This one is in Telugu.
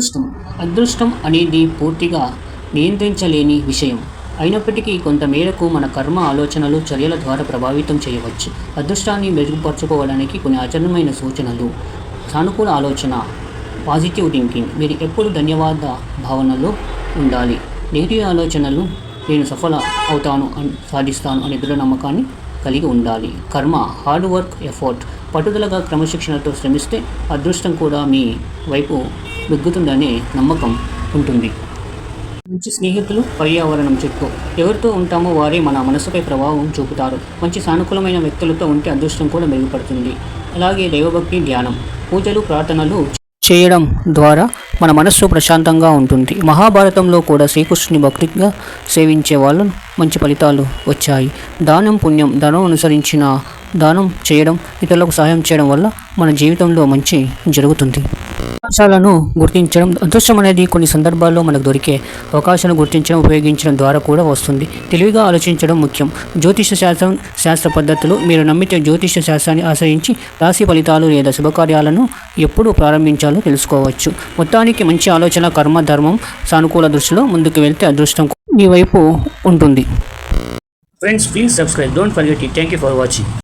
అదృష్టం. అదృష్టం అనేది పూర్తిగా నియంత్రించలేని విషయం. అయినప్పటికీ కొంత మేరకు మన కర్మ ఆలోచనలు చర్యల ద్వారా ప్రభావితం చేయవచ్చు. అదృష్టాన్ని మెరుగుపరచుకోవడానికి కొన్ని ఆచరణమైన సూచనలు. సానుకూల ఆలోచన పాజిటివ్ థింకింగ్ మీరు ఎప్పుడు ధన్యవాద భావనలో ఉండాలి. నెగిటివ్ ఆలోచనలు నేను సఫల అవుతాను అని సాధిస్తాను అనే దృఢ నమ్మకాన్ని కలిగి ఉండాలి. కర్మ హార్డ్ వర్క్ ఎఫర్ట్ పట్టుదలగా క్రమశిక్షణతో శ్రమిస్తే అదృష్టం కూడా మీ వైపు వెగ్గుతుందనే నమ్మకం ఉంటుంది. మంచి స్నేహితులు పర్యావరణం చుట్టూ ఎవరితో ఉంటామో వారే మన మనసుపై ప్రభావం చూపుతారు. మంచి సానుకూలమైన వ్యక్తులతో ఉంటే అదృష్టం కూడా మెరుగుపడుతుంది. అలాగే దైవభక్తి ధ్యానం పూజలు ప్రార్థనలు చేయడం ద్వారా మన మనస్సు ప్రశాంతంగా ఉంటుంది. మహాభారతంలో కూడా శ్రీకృష్ణుని భక్తిగా సేవించే వాళ్ళు మంచి ఫలితాలు వచ్చాయి. దానం పుణ్యం ధనం అనుసరించిన దానం చేయడం ఇతరులకు సహాయం చేయడం వల్ల మన జీవితంలో మంచి జరుగుతుంది. అవకాశాలను గుర్తించడం అదృష్టం అనేది కొన్ని సందర్భాల్లో మనకు దొరికే అవకాశాలను గుర్తించడం ఉపయోగించడం ద్వారా కూడా వస్తుంది. తెలివిగా ఆలోచించడం ముఖ్యం. జ్యోతిష శాస్త్రం శాస్త్ర పద్ధతులు మీరు నమ్మితే జ్యోతిష శాస్త్రాన్ని ఆశ్రయించి రాశి ఫలితాలు లేదా శుభకార్యాలను ఎప్పుడు ప్రారంభించాలో తెలుసుకోవచ్చు. మొత్తానికి మంచి ఆలోచన కర్మ ధర్మం సానుకూల దృష్టిలో ముందుకు వెళ్తే అదృష్టం మీ వైపు ఉంటుంది. Friends please subscribe don't forget it thank you for watching